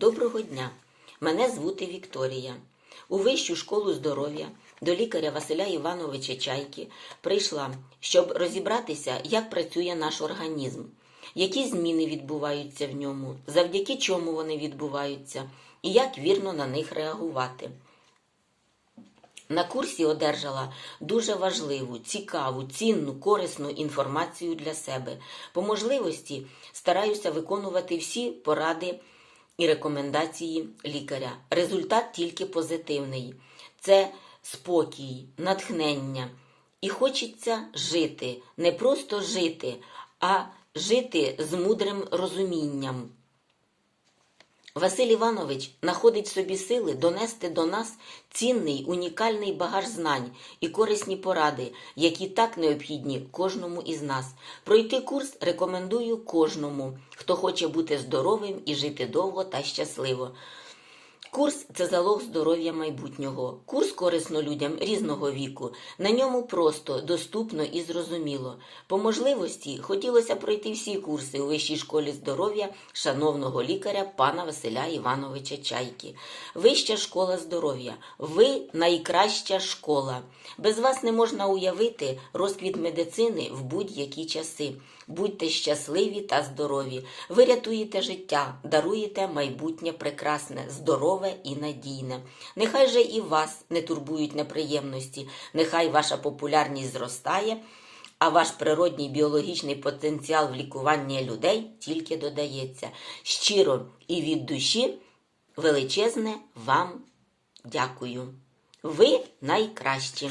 Доброго дня! Мене звути Вікторія. У Вищу школу здоров'я до лікаря Василя Івановича Чайки прийшла, щоб розібратися, як працює наш організм, які зміни відбуваються в ньому, завдяки чому вони відбуваються, і як вірно на них реагувати. На курсі одержала дуже важливу, цікаву, цінну, корисну інформацію для себе. По можливості стараюся виконувати всі поради і рекомендації лікаря. Результат тільки позитивний. Це спокій, натхнення. І хочеться жити, не просто жити, а жити з мудрим розумінням. Василь Іванович знаходить собі сили донести до нас цінний унікальний багаж знань і корисні поради, які так необхідні кожному із нас. Пройти курс рекомендую кожному, хто хоче бути здоровим і жити довго та щасливо. Курс це залог здоров'я майбутнього. Курс корисно людям різного віку. На ньому просто, доступно і зрозуміло. По можливості хотілося пройти всі курси у Вищій школі здоров'я шановного лікаря пана Василя Івановича Чайки. Вища школа здоров'я. Ви найкраща школа. Без вас не можна уявити розквіт медицини в будь-які часи. Будьте щасливі та здорові. Ви рятуєте життя, даруєте майбутнє прекрасне, здорове і надійне. Нехай же і вас не турбують неприємності, нехай ваша популярність зростає, а ваш природній біологічний потенціал в лікуванні людей тільки додається. Щиро і від душі величезне вам дякую. Ви найкращі.